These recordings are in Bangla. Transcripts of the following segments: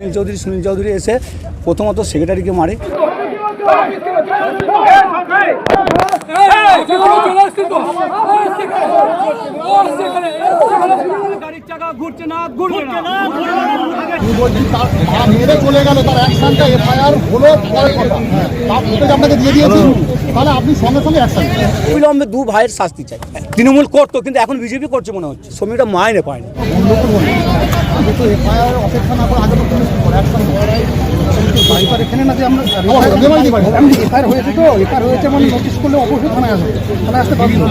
সুনীল চৌধুরী সুনীল চৌধুরী এসে প্রথমত সেক্রেটারিকে মারে। চলে গেল তার অ্যাকশনটা এফআইআর হলো পরের কথা তার ফুটেজ আপনাকে দিয়ে দিয়েছি। তাহলে আপনি সঙ্গে সঙ্গে অ্যাকশন অবিলম্বে দু ভাইয়ের শাস্তি চাই। তৃণমূল করতো কিন্তু এখন বিজেপি করছে মনে হচ্ছে। শ্রমিকটা মাইনে পায়নি। এফআইআর অপেক্ষা না করে আগে তো পুলিশ অ্যাকশন বাড়িপার এখানে না যে আমরা এফআইআর হয়েছে তো এফআইআর হয়েছে মানে নোটিশ করলে অবশ্যই থানায় আসবে। থানায় আসতে পারবি না।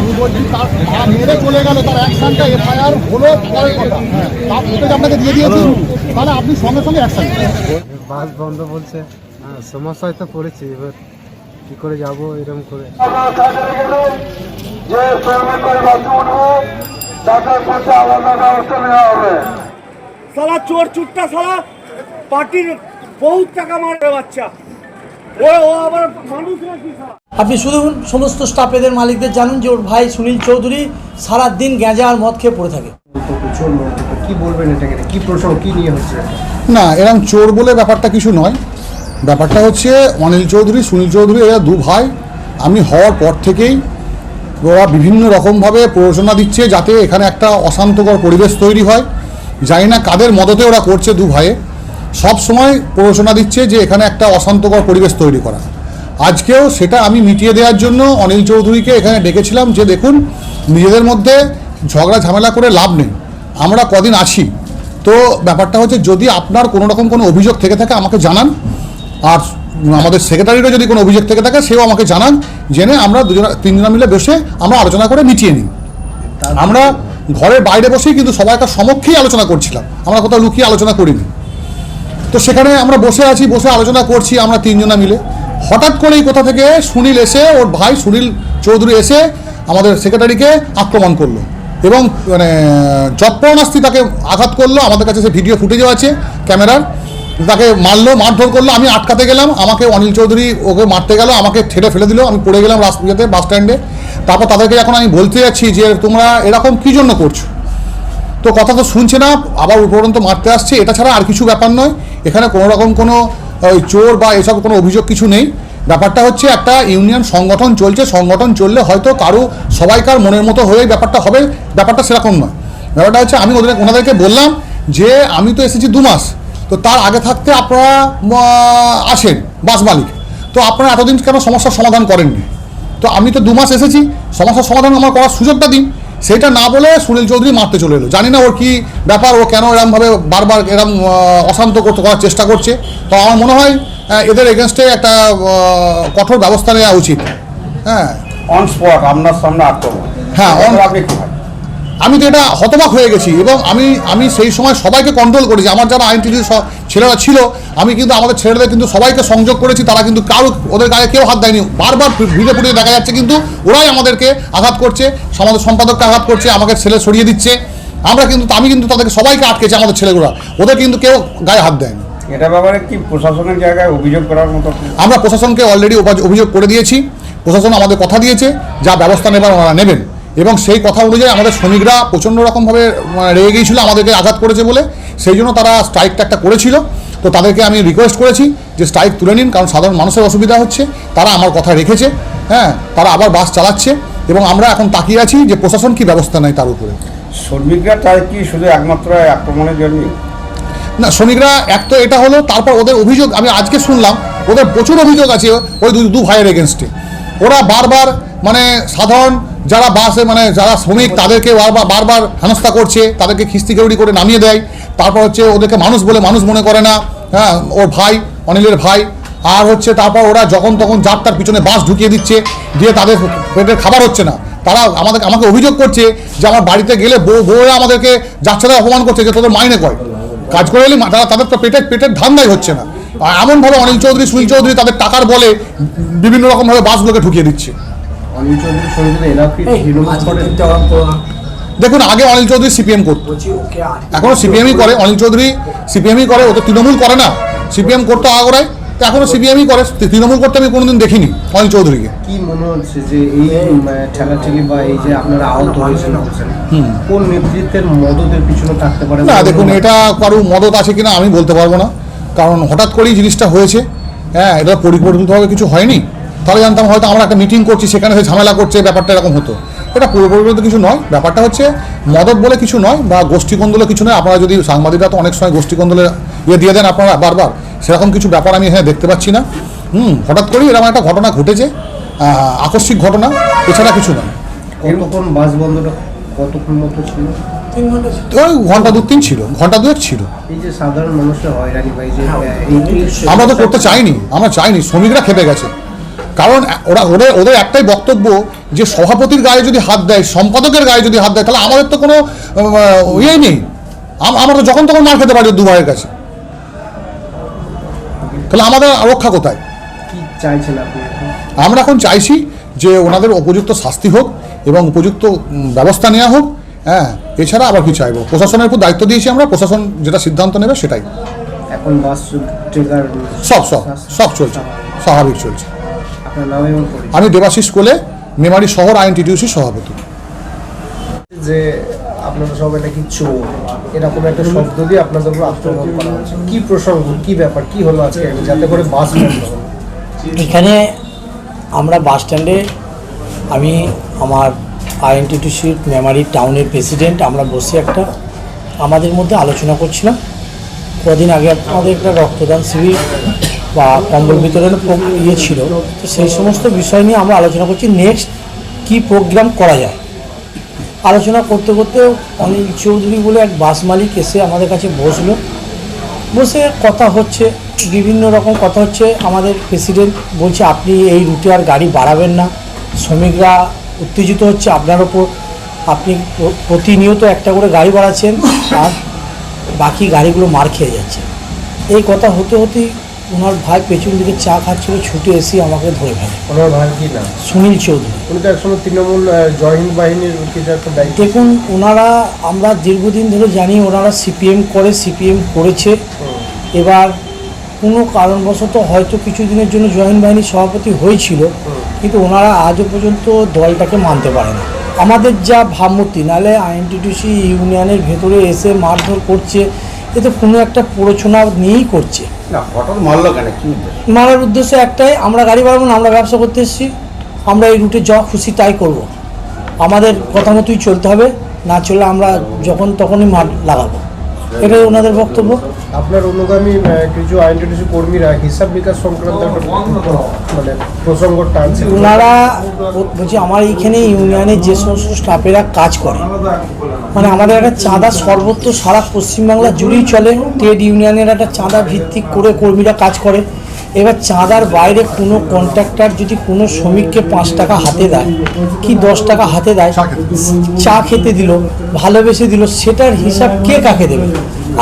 আমি বলছি তার মা মেরে চলে গেল তার অ্যাকশনটা এফআইআর হলো পরের কথা। তার ফুটেজ আপনাকে দিয়ে দিয়েছি তাহলে আপনি সঙ্গে সঙ্গে অ্যাকশন বাস বন্ধ বলছে। হ্যাঁ সমস্যায় তো পড়েছি এবার কি করে যাব এরকম করে। যে শ্রমিকের বাসে উঠবে তাকে করতে আলাদা ব্যবস্থা নেওয়া হবে। সালা চোর চুট্টা সালা পার্টির বহুত টাকা মারে বাচ্চা। ও ও আবার মানুষ নাকি সালা? আপনি শুধু সমস্ত স্টাফেদের মালিকদের জানুন যে ওর ভাই সুনীল চৌধুরী সারা দিন গ্যাঁজা আর মদ খেয়ে পড়ে থাকে। কি বলবেন এটাকে কি প্রশ্ন কি নিয়ে হচ্ছে? না এরকম চোর বলে ব্যাপারটা কিছু নয়। ব্যাপারটা হচ্ছে অনিল চৌধুরী সুনীল চৌধুরী এরা দু ভাই। আমি হওয়ার পর থেকেই ওরা বিভিন্ন রকমভাবে প্ররোচনা দিচ্ছে যাতে এখানে একটা অশান্তকর পরিবেশ তৈরি হয়। জানি না কাদের মদতে ওরা করছে দু ভাইয়ে। সব সময় প্ররোচনা দিচ্ছে যে এখানে একটা অশান্তকর পরিবেশ তৈরি করা। আজকেও সেটা আমি মিটিয়ে দেওয়ার জন্য অনিল চৌধুরীকে এখানে ডেকেছিলাম যে দেখুন, নিজেদের মধ্যে ঝগড়া ঝামেলা করে লাভ নেই। আমরা কদিন আছি। তো ব্যাপারটা হচ্ছে যদি আপনার কোনো রকম কোনো অভিযোগ থেকে থাকে আমাকে জানান। আর আমাদের সেক্রেটারিরও যদি কোনো অভিযোগ থেকে থাকে সেও আমাকে জানান। জেনে আমরা দুজনে তিনজনা মিলে বসে আমরা আলোচনা করে মিটিয়ে নিই। আমরা ঘরের বাইরে বসেই কিন্তু সবাইকার সমক্ষেই আলোচনা করছিলাম। আমরা কোথাও লুকিয়ে আলোচনা করিনি। তো সেখানে আমরা বসে আছি, বসে আলোচনা করছি আমরা তিনজনা মিলে। হঠাৎ করেই কোথা থেকে সুনীল এসে, ওর ভাই সুনীল চৌধুরী এসে আমাদের সেক্রেটারিকে আক্রমণ করল এবং মানে যৎপরণাস্তি তাকে আঘাত করল। আমাদের কাছে সে ভিডিও ফুটেজও আছে ক্যামেরার তাকে মারলো, মারধর করল। আমি আটকাতে গেলাম। আমাকে অনিল চৌধুরী ওকে মারতে গেল, আমাকে ঠেলে ফেলে দিল। আমি পড়ে গেলাম রাস্তাতে বাস স্ট্যান্ডে তারপর তাদেরকে এখন আমি বলতে যাচ্ছি যে তোমরা এরকম কী জন্য করছ? তো কথা তো শুনছে না, আবার উপরন্ত মারতে আসছে। এটা ছাড়া আর কিছু ব্যাপার নয়। এখানে কোনো রকম কোনো, ওই চোর বা এসব কোনো অভিযোগ কিছু নেই। ব্যাপারটা হচ্ছে একটা ইউনিয়ন সংগঠন চলছে। সংগঠন চললে হয়তো কারও, সবাইকার মনের মতো হয়েই ব্যাপারটা হবে। ব্যাপারটা সেরকম নয়। ব্যাপারটা হচ্ছে আমি ওদের ওনাদেরকে বললাম যে, আমি তো এসেছি দু মাস। তো তার আগে থাকতে আপনারা আসেন বাস মালিক। তো আপনারা এতদিন কেন সমস্যার সমাধান করেননি? তো আমি তো দু মাস এসেছি সমস্যার সমাধান আমার করার সুযোগটা দিন। সেটা না বলে সুনীল চৌধুরী মারতে চলে এলো। জানি না ওর কী ব্যাপার ও কেন এরমভাবে বারবার এরম অশান্ত করতে করার চেষ্টা করছে। তো আমার মনে হয় এদের এগেনস্টে একটা কঠোর ব্যবস্থা নেওয়া উচিত। হ্যাঁ। অন স্পট আপনার সামনে আক্রমণ হ্যাঁ, অন আপনি আমি তো এটা হতবাক হয়ে গেছি এবং আমি আমি সেই সময় সবাইকে কন্ট্রোল করেছি। আমার যারা আইনটিভির ছেলেরা ছিল আমি কিন্তু আমাদের ছেলেদের কিন্তু সবাইকে সংযোগ করেছি তারা কিন্তু কারও ওদের গায়ে কেউ হাত দেয়নি। বারবার ভিড়ে ফুটে দেখা যাচ্ছে কিন্তু ওরাই আমাদেরকে আঘাত করছে আমাদের সম্পাদককে আঘাত করছে আমাকে ছেলে সরিয়ে দিচ্ছে। আমরা কিন্তু আমি কিন্তু তাদেরকে সবাইকে আটকেছি আমাদের ছেলেগুলা। ওদের কিন্তু কেউ গায়ে হাত দেয়নি। এটা ব্যাপারে কি প্রশাসনের জায়গায় অভিযোগ করার মতো? আমরা প্রশাসনকে অলরেডি অভিযোগ করে দিয়েছি। প্রশাসন আমাদের কথা দিয়েছে যা ব্যবস্থা নেবার ওনারা নেবেন। এবং সেই কথা অনুযায়ী আমাদের শ্রমিকরা প্রচণ্ড রকমভাবে মানে রেগে গিয়েছিল আমাদেরকে আঘাত করেছে বলে। সেই জন্য তারা স্ট্রাইকটা একটা করেছিল। তো তাদেরকে আমি রিকোয়েস্ট করেছি যে স্ট্রাইক তুলে নিন কারণ সাধারণ মানুষের অসুবিধা হচ্ছে। তারা আমার কথা রেখেছে হ্যাঁ? তারা আবার বাস চালাচ্ছে এবং আমরা এখন তাকিয়ে আছি যে প্রশাসন কি ব্যবস্থা নেয় তার উপরে। শ্রমিকরা চায় কি শুধু একমাত্র আক্রমণের জন্য না শ্রমিকরা এক তো এটা হলো তারপর ওদের অভিযোগ আমি আজকে শুনলাম ওদের প্রচুর অভিযোগ আছে ওই দু ভাইয়ের এগেনস্টে ওরা বারবার মানে সাধারণ যারা বাসে মানে যারা শ্রমিক, তাদেরকে বারবার হেনস্থা করছে, তাদেরকে খিস্তি কেউড়ি করে নামিয়ে দেয়। তারপর হচ্ছে ওদেরকে মানুষ বলে মানুষ মনে করে না। হ্যাঁ ওর ভাই, অনিলের ভাই। আর হচ্ছে তারপর ওরা যখন তখন যার তার পিছনে বাস ঢুকিয়ে দিচ্ছে, দিয়ে তাদের পেটের খাবার হচ্ছে না। তারা আমাদের, আমাকে অভিযোগ করছে যে আমার বাড়িতে গেলে বউ, বউরা আমাদেরকে যাচ্ছে অপমান করছে যে তোদের মাইনে কয়? কাজ করে এলে, তারা তাদের তো পেটের পেটের ধান্দাই হচ্ছে না। এমনভাবে অনিল চৌধুরী সুনীল চৌধুরী তাদের টাকার বলে বিভিন্ন রকমভাবে বাসগুলোকে ঢুকিয়ে দিচ্ছে। দেখুন আগে অনিল চৌধুরী সিপিএম করতো। এখনও সিপিএমই করে অনিল চৌধুরী সিপিএমই করে ও তো তৃণমূল করে না। সিপিএম করতো আগরায় তো এখনও সিপিএমই করে। তৃণমূল করতে আমি কোনোদিন দেখিনি অনিল চৌধুরীকে। কি মনে হচ্ছে যে এই ঠেলাঠেলি বা এই যে আপনারা আহত হয়েছেন কোন নেতৃত্বের মদতের পিছনে থাকতে পারে? না দেখুন এটা কারও মদত আছে কিনা আমি বলতে পারব না। কারণ হঠাৎ করেই জিনিসটা হয়েছে হ্যাঁ এটা পরিকল্পিতভাবে কিছু হয়নি। তাহলে জানতাম হয়তো আমরা একটা মিটিং করছি, সেখানে সে ঝামেলা করছে ব্যাপারটা এরকম হতো। এটা পূর্বপরিকল্পিত কিছু নয়, ব্যাপারটা হচ্ছে মদত বলে কিছু নয় বা গোষ্ঠী কোন্দলে কিছু নয়। আপনারা যদি সাংবাদিকরা তো অনেক সময় গোষ্ঠী কোন্দলে ইয়ে দিয়ে দেন আপনারা বারবার, সেরকম কিছু ব্যাপার আমি এখানে দেখতে পাচ্ছি না। হুম, হঠাৎ করেই এরকম একটা ঘটনা ঘটেছে আকস্মিক ঘটনা, এছাড়া কিছু নয়। কতক্ষণ বাস বন্ধটা কতক্ষণ মতো ছিল? ওই ঘণ্টা দু তিন ছিল ঘণ্টা দুয়েক ছিল। এই যে সাধারণ মানুষের হয়রানি বা এই যে আহ, এই- আমরা তো করতে চাইনি আমরা চাইনি শ্রমিকরা খেপে গেছে। কারণ ওরা ওদের ওদের একটাই বক্তব্য যে সভাপতির গায়ে যদি হাত দেয় সম্পাদকের গায়ে যদি হাত দেয় তাহলে আমাদের তো কোনো ইয়েই নেই। আমরা তো যখন তখন মার খেতে পারি দু ভাইয়ের কাছে। তাহলে আমাদের রক্ষা কোথায়? আমরা এখন চাইছি যে ওনাদের উপযুক্ত শাস্তি হোক এবং উপযুক্ত ব্যবস্থা নেওয়া হোক। হ্যাঁ এছাড়া আবার কি চাইব? প্রশাসনের উপর দায়িত্ব দিয়েছি আমরা প্রশাসন যেটা সিদ্ধান্ত নেবে সেটাই। এখন বাস ট্রেকার সব সব সব চলছে স্বাভাবিক চলছে। আমি দেবাশিস কোলে মেমারি শহর আইন টিটিউসির সভাপতি। যে আপনারা সবাই নাকি চোর এরকম একটা শব্দ দিয়ে আপনাদের উপর আক্রমণ করা হচ্ছে। কি প্রসঙ্গ কি ব্যাপার কি হলো আজকে? যাতে করে বাস এখানে আমরা বাস স্ট্যান্ডে আমি আমার আইএনটিটিসির মেমারি টাউনের প্রেসিডেন্ট আমরা বসে একটা আমাদের মধ্যে আলোচনা করছিলাম। কদিন আগে আমাদের একটা রক্তদান শিবির বা কম্বল বিতরণের ইয়ে ছিল। তো সেই সমস্ত বিষয় নিয়ে আমরা আলোচনা করছি। নেক্সট কী প্রোগ্রাম করা যায়? আলোচনা করতে করতে অনিল চৌধুরী বলে এক বাস মালিক এসে আমাদের কাছে বসল। বসে কথা হচ্ছে, বিভিন্ন রকম কথা হচ্ছে। আমাদের প্রেসিডেন্ট বলছে, আপনি এই রুটে আর গাড়ি বাড়াবেন না। শ্রমিকরা উত্তেজিত হচ্ছে আপনার ওপর। আপনি প্রতিনিয়ত একটা করে গাড়ি বাড়াচ্ছেন আর বাকি গাড়িগুলো মার খেয়ে যাচ্ছে। এই কথা হতে হতেই ওনার ভাই পেছন দিকে চা খাচ্ছিল ছুটে এসে আমাকে ধরে ফেলে। ওনার ভাই কি না সুনীল চৌধুরী। উনি তো একসময় তৃণমূল আহ, জয় হিন্দ বাহিনীর কিছু একটা দায়িত্ব দেখুন ওনারা আমরা দীর্ঘদিন ধরে জানি ওনারা সিপিএম করে সিপিএম করেছে। এবার কোনো কারণবশত হয়তো কিছু দিনের জন্য জয়েন বাহিনীর সভাপতি হয়েছিল। কিন্তু ওনারা আজও পর্যন্ত দলটাকে মানতে পারে না আমাদের যা ভাবমূর্তি নাহলে আইএনটিটিসি ইউনিয়নের ভেতরে এসে মারধর করছে এ তো কোনো একটা প্ররোচনা নিয়েই করছে? মারার উদ্দেশ্য একটাই আমরা গাড়ি বাড়াবো না আমরা ব্যবসা করতে এসেছি আমরা এই রুটে যা খুশি তাই করব। আমাদের কথা মতোই চলতে হবে না চললে আমরা যখন তখনই মাঠ লাগাবো এটাই ওনাদের বক্তব্য? আপনার অনুগামী কিছু আইনটিটিসি কর্মীরা হিসাব বিকাশ সংক্রান্ত মানে প্রসঙ্গ টানছে। ওনারা বলছি আমার এইখানে ইউনিয়নের যে সমস্ত স্টাফেরা কাজ করে। মানে আমাদের একটা চাঁদা সর্বত্র সারা পশ্চিমবাংলা জুড়েই চলে। ট্রেড ইউনিয়নের একটা চাঁদা ভিত্তিক করে কর্মীরা কাজ করে। এবার চাঁদার বাইরে কোনো কন্ট্রাক্টর যদি কোনো শ্রমিককে পাঁচ টাকা হাতে দেয় কি দশ টাকা হাতে দেয় চা খেতে দিল। ভালোবেসে দিল সেটার হিসাব কে কাকে দেবে?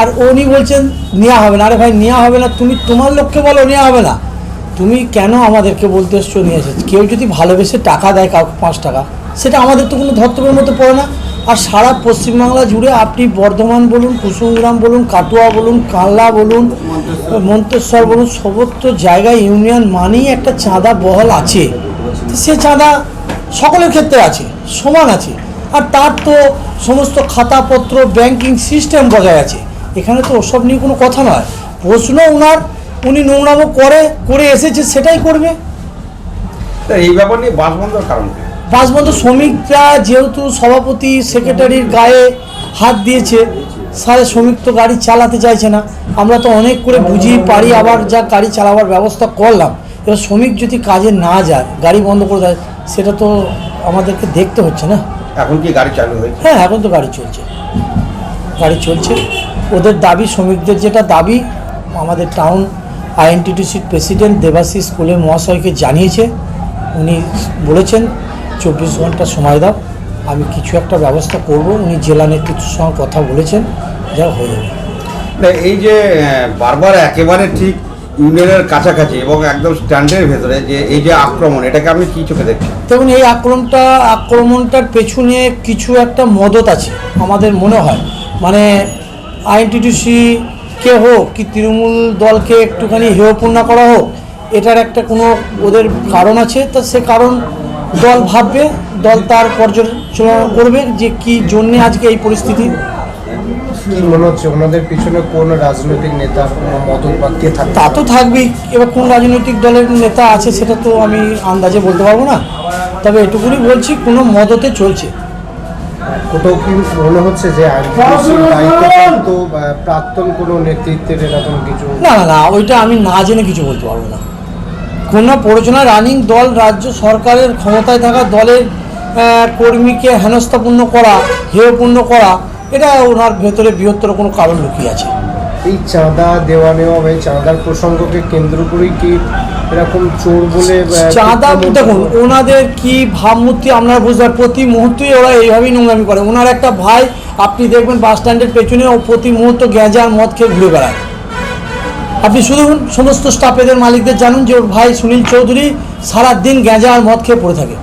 আর উনি বলছেন নেওয়া হবে না। আরে ভাই নেওয়া হবে না। তুমি তোমার লোককে বলো নেওয়া হবে না। তুমি কেন আমাদেরকে বলতে এসছো নিয়ে এসেছ? কেউ যদি ভালোবেসে টাকা দেয় কাউকে পাঁচ টাকা সেটা আমাদের তো কোনো ধর্তব্যের মতো পড়ে না। আর সারা পশ্চিমবাংলা জুড়ে আপনি বর্ধমান বলুন, কুসুমগ্রাম বলুন, কাটোয়া বলুন কানলা বলুন, মন্তেশ্বর বলুন সর্বত্র জায়গায় ইউনিয়ন মানেই একটা চাঁদা বহল আছে। সে চাঁদা সকলের ক্ষেত্রে আছে, সমান আছে। আর তার তো সমস্ত খাতাপত্র ব্যাংকিং সিস্টেম বজায় আছে। এখানে তো ওসব নিয়ে কোনো কথা নয়। প্রশ্ন ওনার উনি নোংরামো করে করে এসেছে, সেটাই করবে। এই ব্যাপার নিয়ে বাস বন্ধের কারণ বাসবন্ধ শ্রমিকরা যেহেতু সভাপতি সেক্রেটারির গায়ে হাত দিয়েছে সারে শ্রমিক তো গাড়ি চালাতে চাইছে না। আমরা তো অনেক করে বুঝিয়ে পারি আবার যা গাড়ি চালাবার ব্যবস্থা করলাম। এবার শ্রমিক যদি কাজে না যায় গাড়ি বন্ধ করে দেয় সেটা তো আমাদেরকে দেখতে হচ্ছে না। এখন কি গাড়ি চালু হয়েছে? হ্যাঁ এখন তো গাড়ি চলছে। গাড়ি চলছে। ওদের দাবি শ্রমিকদের যেটা দাবি আমাদের টাউন আইএনটিটিসির প্রেসিডেন্ট দেবাশিস স্কুলের মহাশয়কে জানিয়েছে। উনি বলেছেন চব্বিশ ঘণ্টা সময় দাও। আমি কিছু একটা ব্যবস্থা করব। উনি জেলা নেতৃত্বের সঙ্গে কথা বলেছেন। যা হয়ে যাবে। না, এই যে বারবার একেবারে ঠিক ইউনিয়নের কাছাকাছি এবং একদম স্ট্যান্ডের ভেতরে যে এই যে আক্রমণ এটাকে আপনি কি চোখে দেখছেন? দেখুন এই আক্রমণটা আক্রমণটার পেছনে কিছু একটা মদত আছে আমাদের মনে হয়। মানে আইএনটিটিসি কে হোক কি তৃণমূল দলকে একটুখানি হেয়পূর্ণ করা হোক এটার একটা কোনো ওদের কারণ আছে। তা সে কারণ দল ভাববে দল তার পর্যালোচনা করবে যে কি জন্যে আজকে এই পরিস্থিতি। কি মনে হচ্ছে? ওনাদের পিছনে কোন রাজনৈতিক নেতা কোনো মদত বা কে থাকে তা তো থাকবেই। এবার কোন রাজনৈতিক দলের নেতা আছে সেটা তো আমি আন্দাজে বলতে পারব না। তবে এটুকুনি বলছি কোনো মদতে চলছে। কোথাও কি মনে হচ্ছে যে দায়িত্বপ্রাপ্ত প্রাক্তন কোনো নেতৃত্বের এরকম কিছু? না না ওইটা আমি না জেনে কিছু বলতে পারব না। কোনো প্ররোচনা রানিং দল রাজ্য সরকারের ক্ষমতায় থাকা দলের কর্মীকে হেনস্থাপূর্ণ করা হেয়পূর্ণ করা এটা ওনার ভেতরে বৃহত্তর কোনো কারণ লুকিয়ে আছে। এই চাঁদা দেওয়া নেওয়া বা এই চাঁদার প্রসঙ্গকে কেন্দ্র করেই কি এরকম চোর বলে চাঁদা দেখুন ওনাদের কি ভাবমূর্তি আপনারা বুঝতে প্রতি মুহূর্তেই ওরা এইভাবেই নোংরামি করে। ওনার একটা ভাই আপনি দেখবেন বাস স্ট্যান্ডের পেছনে ও প্রতি মুহূর্ত গ্যাঁজা আর মদ খেয়ে ঘুরে বেড়ায়। আপনি শুধু সমস্ত স্টাফেদের মালিকদের জানুন যে ওর ভাই সুনীল চৌধুরী সারা দিন গ্যাঁজা আর মদ খেয়ে পড়ে থাকে।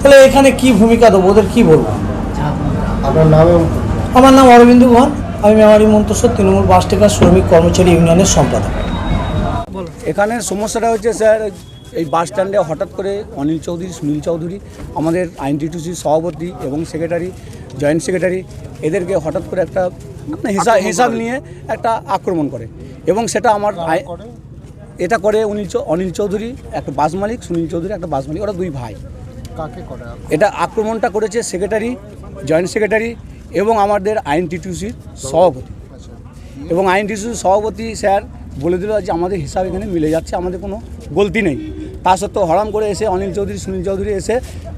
তাহলে এখানে কি ভূমিকা দেবো? ওদের কী বলব? আমার নাম অরবিন্দু গুহান আমি মেমারি মন্তসর তৃণমূল বাস টেকার শ্রমিক কর্মচারী ইউনিয়নের সম্পাদক। এখানে সমস্যাটা হচ্ছে স্যার এই বাস স্ট্যান্ডে হঠাৎ করে অনিল চৌধুরী সুনীল চৌধুরী আমাদের আইনটিটিউসির সভাপতি এবং সেক্রেটারি জয়েন্ট সেক্রেটারি এদেরকে হঠাৎ করে একটা হিসাব হিসাব নিয়ে একটা আক্রমণ করে। এবং সেটা আমার এটা করে? অনিল অনিল চৌধুরী একটা বাস মালিক সুনীল চৌধুরী একটা বাস মালিক ওরা দুই ভাই। কাকে করে? এটা আক্রমণটা করেছে সেক্রেটারি জয়েন্ট সেক্রেটারি এবং আমাদের আইনটিটিউসির সভাপতি। এবং আইনটিটিউসির সভাপতি স্যার বলে দিল যে আমাদের হিসাব এখানে মিলে যাচ্ছে আমাদের কোনো গলতি নেই। তা সত্ত্বেও হরাম করে এসে অনিল চৌধুরী সুনীল চৌধুরী এসে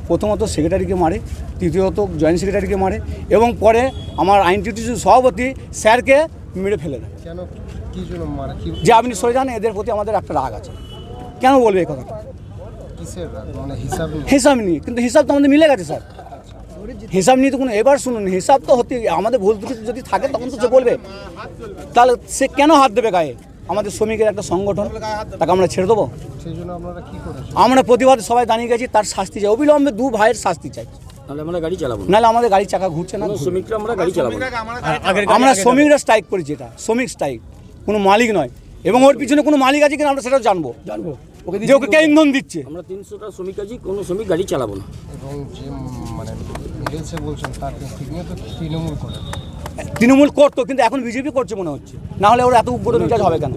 প্রথমত সেক্রেটারিকে মারে তৃতীয়ত জয়েন্ট সেক্রেটারিকে মারে এবং পরে আমার আইনটিটিউসির সভাপতি স্যারকে মেরে ফেলে দেয়। যে আপনি সরে যান এদের প্রতি আমাদের একটা রাগ আছে। কেন বলবে এই কথাটা? রাগ? মানে হিসাব নিয়ে? হিসাব নিয়ে কিন্তু হিসাব তো আমাদের মিলে গেছে স্যার। হিসাব নিয়ে তো কোনো এবার শুনুন হিসাব তো হতে আমাদের ভুল ত্রুটি যদি থাকে তখন তো সে বলবে। তাহলে সে কেন হাত দেবে গায়ে? আমাদের শ্রমিকের একটা সংগঠন তাকে আমরা ছেড়ে দেবো? সেই জন্য আপনারা কি করেছেন? আমরা প্রতিবাদ সবাই দাঁড়িয়ে গেছি তার শাস্তি চাই। অবিলম্বে দু ভাইয়ের শাস্তি চাই। তাহলে আমরা গাড়ি চালাবো নাহলে আমাদের গাড়ি চাকা ঘুরছে না। শ্রমিকরা আমরা গাড়ি চালাবো না। আমরা শ্রমিকরা স্ট্রাইক করেছি এটা শ্রমিক স্ট্রাইক কোনো মালিক নয়। এবং ওর পিছনে কোনো মালিক আছে কিনা আমরা সেটাও জানব। জানব। যে ওকে কে ইন্ধন দিচ্ছে? আমরা তিনশোটা শ্রমিক আছি কোনো শ্রমিক গাড়ি চালাবো না। এবং যে মানে বলছেন তার তৃণমূল করে। তৃণমূল করতো কিন্তু এখন বিজেপি করছে মনে হচ্ছে। না হলে ওর এত উগ্র মেজাজ হবে কেন?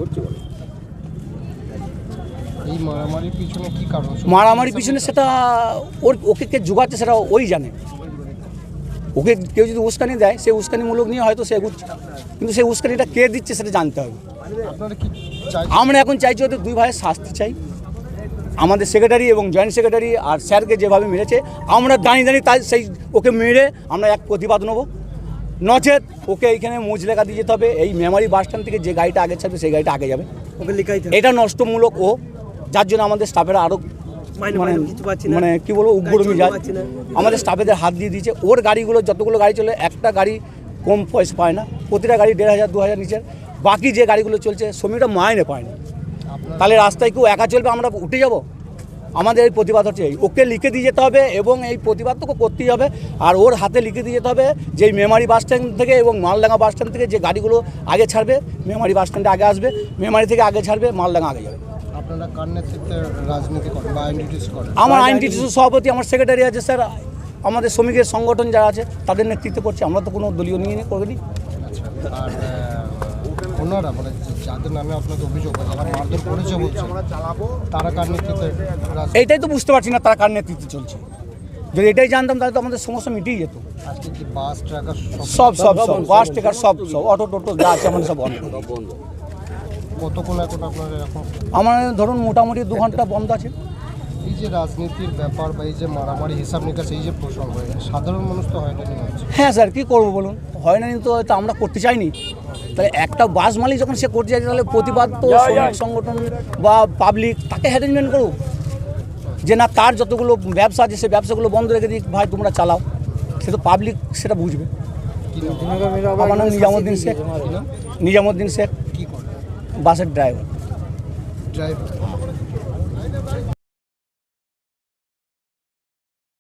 মারামারি পিছনে সেটা ওর ওকে কে জোগাচ্ছে সেটা ওই জানে। ওকে কেউ যদি উস্কানি দেয় সেই উস্কানিমূলক নিয়ে হয়তো সে এগুচ্ছে কিন্তু সেই উস্কানিটা কে দিচ্ছে সেটা জানতে হবে। আমরা এখন চাইছি ওদের দুই ভাইয়ের শাস্তি চাই। আমাদের সেক্রেটারি এবং জয়েন্ট সেক্রেটারি আর স্যারকে যেভাবে মেরেছে আমরা দাঁড়িয়ে দাঁড়িয়ে তাই সেই ওকে মেরে আমরা এক প্রতিবাদ নেব। নচেত ওকে এইখানে মুজ লেখা দিয়ে যেতে হবে। এই মেমারি বাস স্ট্যান্ড থেকে যে গাড়িটা আগে ছাড়বে সেই গাড়িটা আগে যাবে। ওকে লিখাইতে এটা নষ্টমূলক ও যার জন্য আমাদের স্টাফেরা আরও মানে। মানে কি বলব উগ্র গাড়ি মিজাজ চলতে পারছি না। আমাদের স্টাফেদের হাত দিয়ে দিয়েছে। ওর গাড়িগুলো যতগুলো গাড়ি চলে একটা গাড়ি কম পয়সা পায় না। প্রতিটা গাড়ি দেড় হাজার দু হাজার নিচের। বাকি যে গাড়িগুলো চলছে শ্রমিকরা মাইনে পায় না। তাহলে রাস্তায় কেউ একা চলবে আমরা উঠে যাব? আমাদের এই প্রতিবাদ হচ্ছে এই। ওকে লিখে দিয়ে যেতে হবে এবং এই প্রতিবাদ তো করতেই হবে। আর ওর হাতে লিখে দিয়ে যেতে হবে যে এই মেমারি বাস স্ট্যান্ড থেকে এবং মালডাঙ্গা বাস স্ট্যান্ড থেকে যে গাড়িগুলো আগে ছাড়বে মেমারি বাস স্ট্যান্ডে আগে আসবে মেমারি থেকে আগে ছাড়বে মালডাঙ্গা আগে যাবে। আপনারা কার নেতৃত্বে রাজনীতি করেন বা আইডেন্টিস করেন? আমার আইনটিটিউসির সভাপতি আমার সেক্রেটারি আছে স্যার। আমাদের শ্রমিকের সংগঠন যারা আছে তাদের নেতৃত্ব করছে। আমরা তো কোনো দলীয় নিয়ে করিনি। আচ্ছা আর ওনারা মানে যাদের নামে আপনাদের অভিযোগ যারা মারধর করেছে বলছে তারা কার নেতৃত্বে এইটাই তো বুঝতে পারছি না তারা কার নেতৃত্বে চলছে। যদি এটাই জানতাম তাহলে তো আমাদের সমস্যা মিটেই যেত। বাস ট্রাকার সব সব সব বাস টেকার সব সব অটো টোটো যা আছে আমাদের সব বন্ধ। কতক্ষণ এখন আপনার আমার ধরুন মোটামুটি দু ঘণ্টা বন্ধ আছে। এই যে রাজনীতির ব্যাপার বা এই যে মারামারি হিসাব নিকাশ এই যে প্রসঙ্গ সাধারণ মানুষ তো হয়রানি হচ্ছে। হ্যাঁ স্যার কী করব বলুন? হয় না তো আমরা করতে চাইনি। তাহলে একটা বাস মালিক যখন সে করতে যায় তাহলে প্রতিবাদ তো শ্রমিক সংগঠন বা পাবলিক তাকে হ্যারেঞ্জমেন্ট করুক? যে না তার যতগুলো ব্যবসা আছে সে ব্যবসাগুলো বন্ধ রেখে দিক ভাই তোমরা চালাও। সে তো পাবলিক সেটা বুঝবে। আমার নাম নিজামুদ্দিন শেখ। নিজামুদ্দিন শেখ। বাসের ড্রাইভার ড্রাইভার